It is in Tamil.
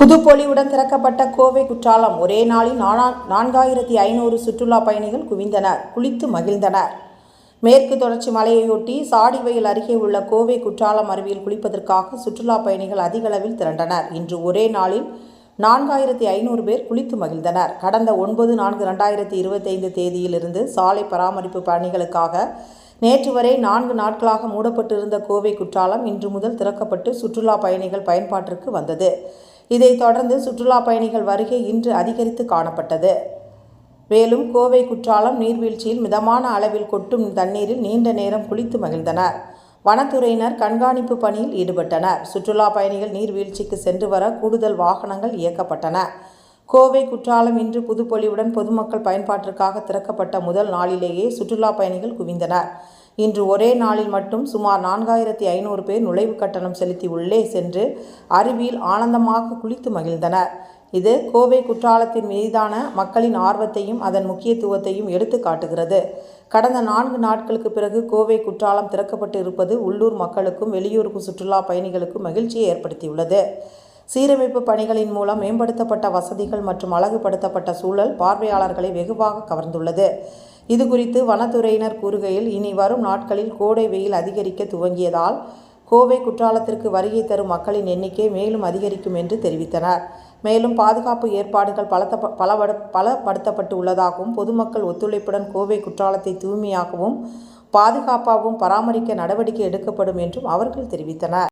புதுப்பொலிவுடன் திறக்கப்பட்ட கோவை குற்றாலம் ஒரே நாளில் நானா- நான்காயிரத்தி ஐநூறு சுற்றுலா பயணிகள் குவிந்தனர் குளித்து மகிழ்ந்தனர். மேற்கு தொடர்ச்சி மலையையொட்டி சாடிவயல் அருகே உள்ள கோவை குற்றாலம் அருவியில் குளிப்பதற்காக சுற்றுலா பயணிகள் அதிக அளவில் திரண்டனர். இன்று ஒரே நாளில் நான்காயிரத்தி ஐநூறு பேர் குளித்து மகிழ்ந்தனர். கடந்த ஒன்பது நான்கு ரெண்டாயிரத்தி இருபத்தைந்து தேதியிலிருந்து சாலை பராமரிப்பு பணிகளுக்காக நேற்று வரை நான்கு நாட்களாக மூடப்பட்டிருந்த கோவை குற்றாலம் இன்று முதல் திறக்கப்பட்டு சுற்றுலா பயணிகள் பயன்பாட்டிற்கு வந்தது. இதைத் தொடர்ந்து சுற்றுலா பயணிகள் வருகை இன்று அதிகரித்து காணப்பட்டது. மேலும் கோவை குற்றாலம் நீர்வீழ்ச்சியில் மிதமான அளவில் கொட்டும் தண்ணீரில் நீண்ட நேரம் குளித்து மகிழ்ந்தனர். வனத்துறையினர் கண்காணிப்பு பணியில் ஈடுபட்டனர். சுற்றுலா பயணிகள் நீர்வீழ்ச்சிக்கு சென்று வர கூடுதல் வாகனங்கள் இயக்கப்பட்டன. கோவை குற்றாலம் இன்று புதுப்பொலிவுடன் பொதுமக்கள் பயன்பாட்டிற்காக திறக்கப்பட்ட முதல் நாளிலேயே சுற்றுலா பயணிகள் குவிந்தனர். இன்று ஒரே நாளில் மட்டும் சுமார் நான்காயிரத்தி ஐநூறு பேர் நுழைவு கட்டணம் செலுத்தி உள்ளே சென்று அருவியில் ஆனந்தமாக குளித்து மகிழ்ந்தனர். இது கோவை குற்றாலத்தின் மீதான மக்களின் ஆர்வத்தையும் அதன் முக்கியத்துவத்தையும் எடுத்து காட்டுகிறது. கடந்த நான்கு நாட்களுக்கு பிறகு கோவை குற்றாலம் திறக்கப்பட்டு இருப்பது உள்ளூர் மக்களுக்கும் வெளியூருக்கு சுற்றுலா பயணிகளுக்கும் மகிழ்ச்சியை ஏற்படுத்தியுள்ளது. சீரமைப்பு பணிகளின் மூலம் மேம்படுத்தப்பட்ட வசதிகள் மற்றும் அழகுபடுத்தப்பட்ட சூழல் பார்வையாளர்களை வெகுவாக கவர்ந்துள்ளது. இது குறித்து வனத்துறையினர் கூறுகையில் இனி வரும் நாட்களில் கோடை வெயில் அதிகரிக்க துவங்கியதால் கோவை குற்றாலத்திற்கு வருகை தரும் மக்களின் எண்ணிக்கை மேலும் அதிகரிக்கும் என்று தெரிவித்தனர். மேலும் பாதுகாப்பு ஏற்பாடுகள் பலத்த பலவடு பலப்படுத்தப்பட்டு உள்ளதாகவும் பொதுமக்கள் ஒத்துழைப்புடன் கோவை குற்றாலத்தை தூய்மையாகவும் பாதுகாப்பாகவும் பராமரிக்க நடவடிக்கை எடுக்கப்படும் என்றும் அவர்கள் தெரிவித்தனர்.